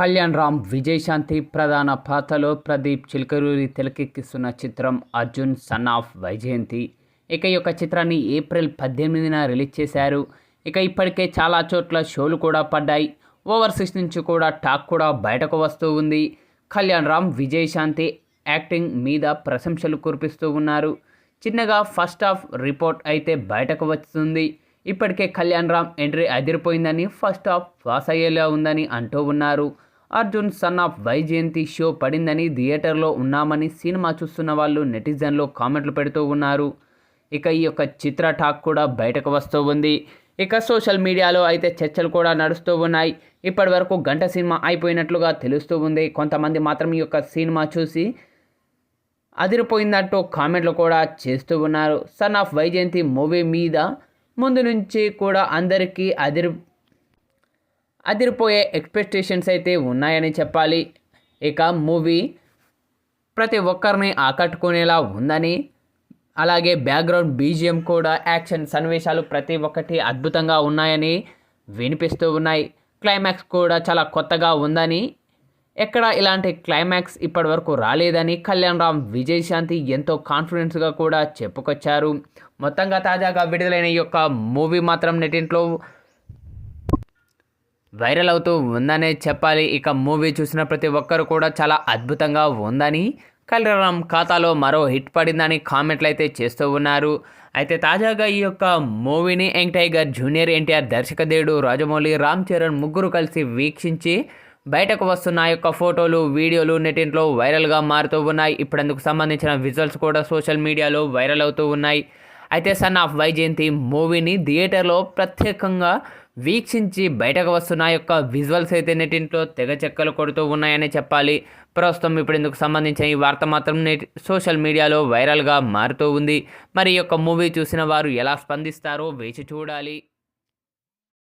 కళ్యాణ్ రామ్ విజయశాంతి ప్రధాన పాత్రలో ప్రదీప్ చిలకరూరి తెలకెక్కిస్తున్న చిత్రం అర్జున్ సన్ ఆఫ్ వైజయంతి. ఇక ఈ యొక్క చిత్రాన్ని ఏప్రిల్ పద్దెనిమిదిన రిలీజ్ చేశారు. ఇక ఇప్పటికే చాలా చోట్ల షోలు కూడా పడ్డాయి. ఓవర్సీస్ నుంచి కూడా టాక్ కూడా బయటకు వస్తూ ఉంది. కళ్యాణ్ రామ్ విజయశాంతి యాక్టింగ్ మీద ప్రశంసలు కురిపిస్తూ ఉన్నారు. చిన్నగా ఫస్ట్ హాఫ్ రిపోర్ట్ అయితే బయటకు వస్తుంది. ఇప్పటికే కళ్యాణ్ రామ్ ఎంట్రీ అదిరిపోయిందని ఫస్ట్ హాఫ్ పాస్ అయ్యేలా ఉందని అంటూ ఉన్నారు. Arjun son of Vyjayanthi show పడిందని థియేటర్లో ఉన్నామని సినిమా చూస్తున్న వాళ్ళు నెటిజన్లో కామెంట్లు పెడుతూ ఉన్నారు. ఇక ఈ యొక్క చిత్ర టాక్ కూడా బయటకు వస్తూ ఉంది. ఇక సోషల్ మీడియాలో అయితే చర్చలు కూడా నడుస్తూ ఉన్నాయి. ఇప్పటి వరకు గంట సినిమా అయిపోయినట్లుగా తెలుస్తూ ఉంది. కొంతమంది మాత్రం ఈ యొక్క సినిమా చూసి అదిరిపోయిందంటూ కామెంట్లు కూడా చేస్తూ ఉన్నారు. సన్ ఆఫ్ వైజయంతి మూవీ మీద ముందు నుంచి కూడా అందరికీ అదిరి అదిరిపోయే ఎక్స్పెక్టేషన్స్ అయితే ఉన్నాయని చెప్పాలి. ఇక మూవీ ప్రతి ఒక్కరిని ఆకట్టుకునేలా ఉందని అలాగే బ్యాక్గ్రౌండ్ బీజిఎం కూడా యాక్షన్ సన్నివేశాలు ప్రతి ఒక్కటి అద్భుతంగా ఉన్నాయని వినిపిస్తూ ఉన్నాయి. క్లైమాక్స్ కూడా చాలా కొత్తగా ఉందని ఎక్కడ ఇలాంటి క్లైమాక్స్ ఇప్పటివరకు రాలేదని కళ్యాణ్ రామ్ విజయశాంతి ఎంతో కాన్ఫిడెన్స్గా కూడా చెప్పుకొచ్చారు. మొత్తంగా తాజాగా విడుదలైన ఈ యొక్క మూవీ మాత్రం నెటింట్లో వైరల్ అవుతూ ఉందనే చెప్పాలి. ఇక మూవీ చూసిన ప్రతి ఒక్కరు కూడా చాలా అద్భుతంగా ఉందని కళ్యాణ్ ఖాతాలో మరో హిట్ పడిందని కామెంట్లు అయితే చేస్తూ ఉన్నారు. అయితే తాజాగా ఈ యొక్క మూవీని యంగ్ టైగర్ జూనియర్ ఎన్టీఆర్ దర్శకదేవుడు రాజమౌళి రామ్ చరణ్ ముగ్గురు కలిసి వీక్షించి బయటకు వస్తున్న ఆ యొక్క ఫోటోలు వీడియోలు నెటింట్లో వైరల్గా మారుతూ ఉన్నాయి. ఇప్పుడు అందుకు సంబంధించిన విజువల్స్ కూడా సోషల్ మీడియాలో వైరల్ అవుతూ ఉన్నాయి. అయితే సన్ ఆఫ్ వైజయంతి మూవీని థియేటర్లో ప్రత్యేకంగా వీక్షించి బయటకు వస్తున్న ఆ యొక్క విజువల్స్ అయితే నెటింట్లో తెగ చెక్కలు కొడుతూ ఉన్నాయని చెప్పాలి. ప్రస్తుతం ఇప్పుడు ఇందుకు సంబంధించిన ఈ వార్త మాత్రం నెట్ సోషల్ మీడియాలో వైరల్గా మారుతూ ఉంది. మరి ఈ యొక్క మూవీ చూసిన వారు ఎలా స్పందిస్తారో వేచి చూడాలి.